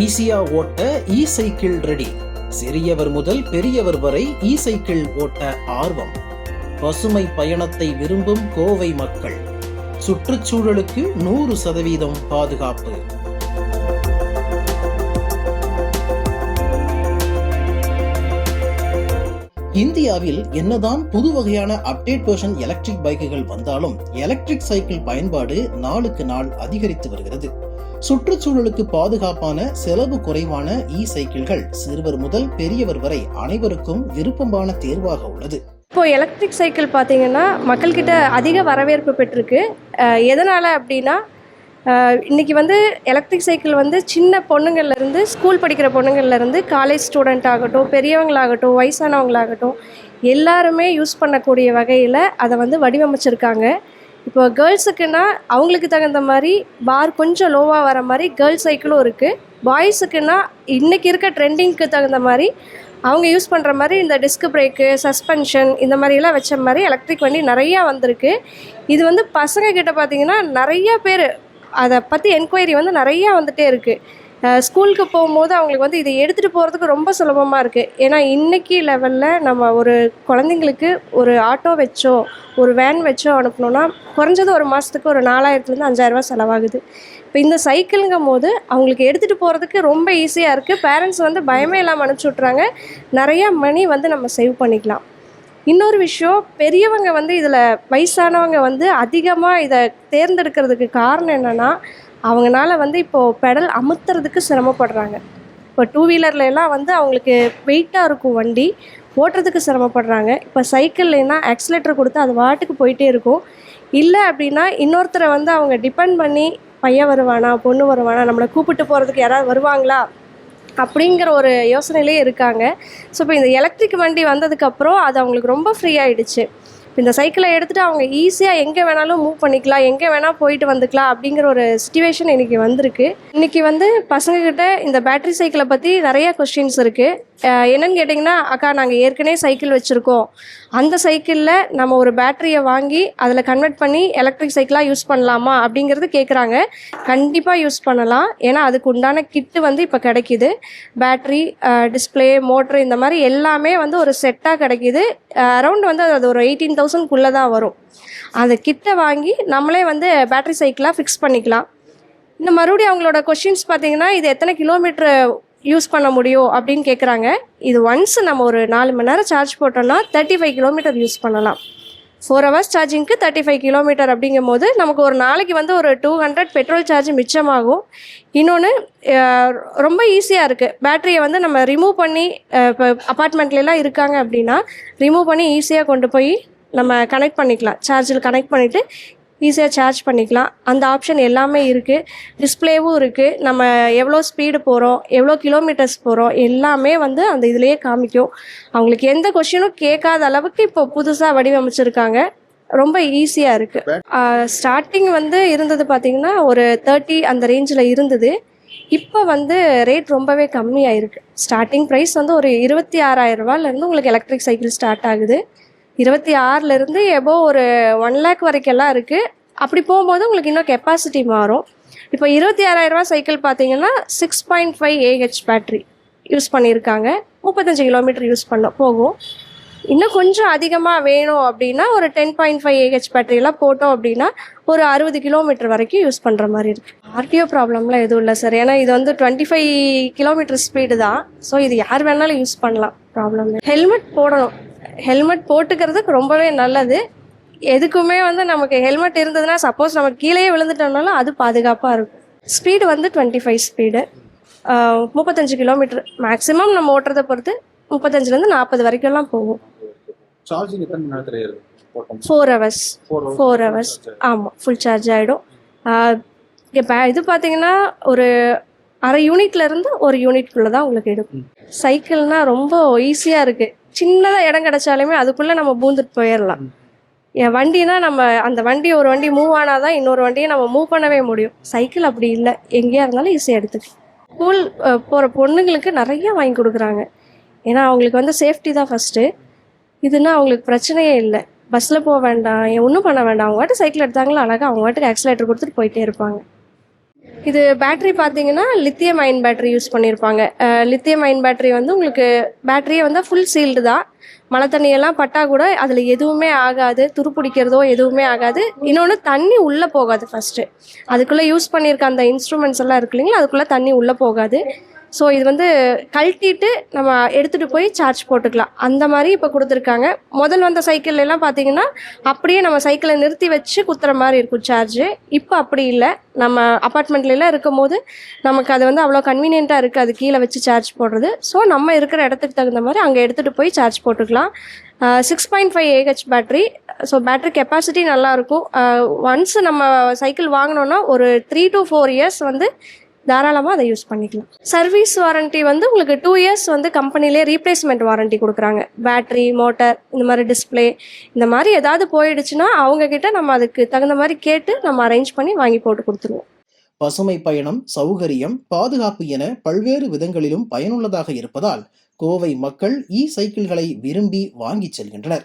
ஈஸியா ஓட்ட இ cycle ready சிறியவர் முதல் பெரியவர் வரை e இ சைக்கிள் ஓட்ட ஆர்வம். பசுமை பயணத்தை விரும்பும் கோவை மக்கள். சுற்றுச்சூழலுக்கு நூறு சதவீதம் பாதுகாப்பு. இந்தியாவில் என்னதான் புது வகையான அப்டேட் வெர்ஷன் எலக்ட்ரிக் பைக்குகள் வந்தாலும் எலக்ட்ரிக் சைக்கிள் பயன்பாடு நாளுக்கு நாள் அதிகரித்து வருகிறது. சுற்றுச்சூழலுக்கு பாதுகாப்பான செலவு குறைவான இ சைக்கிள்கள் சிறுவர் முதல் பெரியவர் வரை அனைவருக்கும் விருப்பமான தேர்வாக உள்ளது. இப்போ எலக்ட்ரிக் சைக்கிள் பார்த்தீங்கன்னா மக்கள்கிட்ட அதிக வரவேற்பு பெற்றிருக்கு. எதனால் அப்படின்னா இன்றைக்கி வந்து எலக்ட்ரிக் சைக்கிள் வந்து சின்ன பொண்ணுங்கள்லேருந்து ஸ்கூல் படிக்கிற பொண்ணுங்கள்லேருந்து காலேஜ் ஸ்டூடெண்ட் ஆகட்டும் பெரியவங்களாகட்டும் வயசானவங்களாகட்டும் எல்லாருமே யூஸ் பண்ணக்கூடிய வகையில் அதை வந்து வடிவமைச்சிருக்காங்க. இப்போ கேர்ள்ஸுக்குன்னா அவங்களுக்கு தகுந்த மாதிரி பார் கொஞ்சம் லோவாக வர மாதிரி கேர்ள்ஸ் சைக்கிளும் இருக்குது பாய்ஸுக்குன்னா இன்றைக்கி இருக்க ட்ரெண்டிங்க்கு தகுந்த மாதிரி அவங்க யூஸ் பண்ணுற மாதிரி இந்த டிஸ்க் பிரேக்கு சஸ்பென்ஷன் இந்த மாதிரிலாம் வச்ச மாதிரி எலக்ட்ரிக் வண்டி நிறையா வந்திருக்கு. இது வந்து பசங்க கிட்ட பார்த்தீங்கன்னா நிறைய பேர் அதை பற்றி என்கொயரி வந்து நிறையா வந்துகிட்டே இருக்குது ஸ்கூலுக்கு போகும்போது அவங்களுக்கு வந்து இதை எடுத்துகிட்டு போகிறதுக்கு ரொம்ப சுலபமாக இருக்குது ஏன்னா இன்றைக்கி லெவலில் நம்ம ஒரு குழந்தைங்களுக்கு ஒரு ஆட்டோ வச்சோ ஒரு வேன் வச்சோ அனுப்பணுன்னா குறைஞ்சது ஒரு மாதத்துக்கு ஒரு நாலாயிரத்துலேருந்து அஞ்சாயிரரூபா செலவாகுது. இப்போ இந்த சைக்கிளுங்கும் போது அவங்களுக்கு எடுத்துகிட்டு போகிறதுக்கு ரொம்ப ஈஸியாக இருக்குது பேரண்ட்ஸ் வந்து பயமே இல்லாமல் அனுப்பிச்சி விட்றாங்க நிறையா மணி வந்து நம்ம சேவ் பண்ணிக்கலாம். இன்னொரு விஷயம் பெரியவங்க வந்து இதில் வயசானவங்க வந்து அதிகமாக இதை தேர்ந்தெடுக்கிறதுக்கு காரணம் என்னென்னா அவங்கனால வந்து இப்போது பெடல் அமுத்துறதுக்கு சிரமப்படுறாங்க. இப்போ டூ வீலரில் எல்லாம் வந்து அவங்களுக்கு வெயிட்டாக இருக்கும் வண்டி ஓட்டுறதுக்கு சிரமப்படுறாங்க. இப்போ சைக்கிள்னா ஆக்சிலேட்டர் கொடுத்து அது வாட்டுக்கு போயிட்டே இருக்கும். இல்லை அப்படின்னா இன்னொருத்தரை வந்து அவங்க டிபெண்ட் பண்ணி பையன் வருவானா பொண்ணு வருவானா நம்மளை கூப்பிட்டு போகிறதுக்கு யாராவது வருவாங்களா? அப்படிங்கிற ஒரு யோசனையிலே இருக்காங்க. ஸோ இப்போ இந்த எலக்ட்ரிக் வண்டி வந்ததுக்கப்புறம் அது அவங்களுக்கு ரொம்ப ஃப்ரீ ஆகிடுச்சு இந்த சைக்கிளை எடுத்துகிட்டு அவங்க ஈஸியாக எங்கே வேணாலும் மூவ் பண்ணிக்கலாம் எங்கே வேணால் போயிட்டு வந்துக்கலாம் அப்படிங்கிற ஒரு சுச்சுவேஷன் இன்றைக்கி வந்திருக்கு. இன்றைக்கி வந்து பசங்கக்கிட்ட இந்த பேட்ரி சைக்கிளை பற்றி நிறைய கொஸ்டின்ஸ் இருக்குது என்னன்னு கேட்டிங்கன்னா அக்கா நாங்கள் ஏற்கனவே சைக்கிள் வச்சுருக்கோம். அந்த சைக்கிளில் நம்ம ஒரு பேட்டரியை வாங்கி அதில் கன்வெர்ட் பண்ணி எலக்ட்ரிக் சைக்கிளாக யூஸ் பண்ணலாமா அப்படிங்கிறது கேட்குறாங்க கண்டிப்பாக யூஸ் பண்ணலாம். ஏன்னா அதுக்கு உண்டான கிட்டு வந்து இப்போ கிடைக்கிது. பேட்ரி டிஸ்பிளே மோட்ரு இந்த மாதிரி எல்லாமே வந்து ஒரு செட்டாக கிடைக்கிது. அரௌண்ட் வந்து அது ஒரு எயிட்டீன் தௌசண்ட்குள்ளே தான் வரும். அந்த கிட்டை வாங்கி நம்மளே வந்து பேட்டரி சைக்கிளாக ஃபிக்ஸ் பண்ணிக்கலாம். இந்த மறுபடியும் அவங்களோட கொஷின்ஸ் பார்த்தீங்கன்னா இது எத்தனை கிலோமீட்டர் யூஸ் பண்ண முடியும் அப்படின்னு கேட்குறாங்க இது ஒன்ஸ் நம்ம ஒரு நாலு மணி நேரம் சார்ஜ் போட்டோம்னா தேர்ட்டி ஃபைவ் கிலோமீட்டர் யூஸ் பண்ணலாம். ஃபோர் ஹவர்ஸ் சார்ஜிங்க்கு தேர்ட்டி ஃபைவ் கிலோமீட்டர் அப்படிங்கும் போது நமக்கு ஒரு நாளைக்கு வந்து ஒரு டூ ஹண்ட்ரட் பெட்ரோல் சார்ஜ் மிச்சமாகும். இன்னொன்று ரொம்ப ஈஸியாக இருக்குது பேட்டரியை வந்து நம்ம ரிமூவ் பண்ணி இப்போ அப்பார்ட்மெண்ட்லலாம் இருக்காங்க அப்படின்னா ரிமூவ் பண்ணி ஈஸியாக கொண்டு போய் நம்ம கனெக்ட் பண்ணிக்கலாம். சார்ஜில் கனெக்ட் பண்ணிவிட்டு ஈஸியாக சார்ஜ் பண்ணிக்கலாம். அந்த ஆப்ஷன் எல்லாமே இருக்குது டிஸ்பிளேவும் இருக்குது நம்ம எவ்வளோ ஸ்பீடு போகிறோம் எவ்வளோ கிலோமீட்டர்ஸ் போகிறோம் எல்லாமே வந்து அந்த இதுலேயே காமிக்கும். அவங்களுக்கு எந்த கொஷினும் கேட்காத அளவுக்கு இப்போ புதுசாக வடிவமைச்சிருக்காங்க. ரொம்ப ஈஸியாக இருக்குது ஸ்டார்டிங் வந்து இருந்தது பார்த்திங்கன்னா ஒரு தேர்ட்டி அந்த ரேஞ்சில் இருந்தது. இப்போ வந்து ரேட் ரொம்பவே கம்மியாக இருக்குது ஸ்டார்டிங் ப்ரைஸ் வந்து ஒரு இருபத்தி ஆறாயிரம் ரூபாயிலேருந்து உங்களுக்கு எலக்ட்ரிக் சைக்கிள் ஸ்டார்ட் ஆகுது. இருபத்தி ஆறுலேருந்து எபோ ஒரு ஒன் லேக் வரைக்கெல்லாம் இருக்குது அப்படி போகும்போது உங்களுக்கு இன்னும் கெப்பாசிட்டி மாறும். இப்போ இருபத்தி ஆறாயிரரூவா சைக்கிள் பார்த்தீங்கன்னா six point five AH battery use பண்ணியிருக்காங்க. முப்பத்தஞ்சு கிலோமீட்டர் யூஸ் பண்ண போகும். இன்னும் கொஞ்சம் அதிகமாக வேணும் அப்படின்னா ஒரு டென் பாயிண்ட் ஃபைவ் ஏஹெச் பேட்டரியெல்லாம் போட்டோம் அப்படின்னா ஒரு அறுபது கிலோமீட்டர் வரைக்கும் யூஸ் பண்ணுற மாதிரி இருக்குது ஆர்டிஓ ப்ராப்ளம்லாம் எதுவும் இல்லை சார் ஏன்னா இது வந்து டுவெண்ட்டி ஃபைவ் கிலோமீட்டர் ஸ்பீடு தான். ஸோ இது யார் வேணாலும் யூஸ் பண்ணலாம். ப்ராப்ளம் ஹெல்மெட் போடணும். ஹெல்மெட் போட்டுக்கிறதுக்கு ரொம்பவே நல்லது. எதுக்குமே வந்து நமக்கு ஹெல்மெட் இருந்ததுன்னா சப்போஸ் நம்ம கீழே விழுந்துட்டோம்னாலும் அது பாதுகாப்பாக இருக்கும். ஸ்பீடு வந்து டுவெண்ட்டி ஃபைவ் ஸ்பீடு முப்பத்தஞ்சு கிலோமீட்டர். மேக்ஸிமம் நம்ம ஓட்டுறதை பொறுத்து முப்பத்தஞ்சுலேருந்து நாற்பது வரைக்கும்லாம் போகும். ஃபோர் ஹவர்ஸ் ஃபோர் ஹவர்ஸ் ஆமாம் ஃபுல் சார்ஜ் ஆகிடும் இப்போ இது பார்த்தீங்கன்னா ஒரு அரை யூனிட்ல இருந்து ஒரு யூனிட்குள்ளே தான் உங்களுக்கு எடுக்கும் சைக்கிள்னா ரொம்ப ஈஸியாக இருக்குது சின்னதாக இடம் கிடைச்சாலுமே அதுக்குள்ளே நம்ம பூந்துட்டு போயிடலாம் என் வண்டினா நம்ம அந்த வண்டி ஒரு வண்டி மூவ் ஆனால் தான் இன்னொரு வண்டியை நம்ம மூவ் பண்ணவே முடியும். சைக்கிள் அப்படி இல்லை. எங்கேயா இருந்தாலும் ஈஸியாக எடுத்துக்கலாம் ஸ்கூல் போகிற பொண்ணுங்களுக்கு நிறைய வாங்கி கொடுக்குறாங்க. ஏன்னா அவங்களுக்கு வந்து சேஃப்டி தான் ஃபஸ்ட்டு இதுனா அவங்களுக்கு பிரச்சனையே இல்லை. பஸ்ஸில் போக வேண்டாம். ஒன்றும் பண்ண வேண்டாம். அவங்க வாட்டு சைக்கிள் எடுத்தாங்களோ? அழகாக அவங்க வாட்டுக்கு ஆக்சிலேட்டர் கொடுத்துட்டு போயிட்டே இருப்பாங்க. இது பேட்டரி பார்த்தீங்கன்னா லித்தியம் அயன் பேட்டரி யூஸ் பண்ணியிருப்பாங்க லித்தியம் அயன் பேட்டரி வந்து உங்களுக்கு பேட்டரியே வந்து ஃபுல் சீல்டு தான். மழை தண்ணியெல்லாம் பட்டா கூட அதில் எதுவுமே ஆகாது. துருப்பிடிக்கிறதோ எதுவுமே ஆகாது. இன்னொன்று தண்ணி உள்ளே போகாது ஃபஸ்ட்டு அதுக்குள்ளே யூஸ் பண்ணியிருக்க அந்த இன்ஸ்ட்ருமெண்ட்ஸ் எல்லாம் இருக்கு இல்லைங்களா அதுக்குள்ளே தண்ணி உள்ளே போகாது. ஸோ இது வந்து கழட்டிட்டு நம்ம எடுத்துகிட்டு போய் சார்ஜ் போட்டுக்கலாம். அந்த மாதிரி இப்போ கொடுத்துருக்காங்க. முதல் வந்த சைக்கிள்லாம் பார்த்தீங்கன்னா அப்படியே நம்ம சைக்கிளை நிறுத்தி வச்சு குத்துற மாதிரி இருக்கும் சார்ஜு இப்போ அப்படி இல்லை. நம்ம அப்பார்ட்மெண்ட்லாம் இருக்கும் போது நமக்கு அது வந்து அவ்வளோ கன்வீனியண்ட்டாக இருக்குது அது கீழே வச்சு சார்ஜ் போடுறது. ஸோ நம்ம இருக்கிற இடத்துக்கு தகுந்த மாதிரி அங்கே எடுத்துகிட்டு போய் சார்ஜ் போட்டுக்கலாம். Six point five AH battery so battery capacity நல்லாயிருக்கும் ஒன்ஸ் நம்ம சைக்கிள் வாங்கினோன்னா ஒரு த்ரீ டு ஃபோர் இயர்ஸ் வந்து தாராளமாக அதை யூஸ் பண்ணிக்கலாம். சர்வீஸ் வாரண்டி வந்து உங்களுக்கு டூ இயர்ஸ் வந்து கம்பெனிலே ரீப்ளேஸ்மெண்ட் வாரண்டி கொடுக்குறாங்க. பேட்ரி மோட்டர் இந்த மாதிரி டிஸ்ப்ளே இந்த மாதிரி ஏதாவது போயிடுச்சுன்னா அவங்கக்கிட்ட நம்ம அதுக்கு தகுந்த மாதிரி கேட்டு நம்ம அரேஞ்ச் பண்ணி வாங்கி போட்டு கொடுத்துருவோம். பசுமை பயணம் சௌகரியம் பாதுகாப்பு என பல்வேறு விதங்களிலும் பயனுள்ளதாக இருப்பதால் கோவை மக்கள் இ சைக்கிள்களை விரும்பி வாங்கிச் செல்கின்றனர்.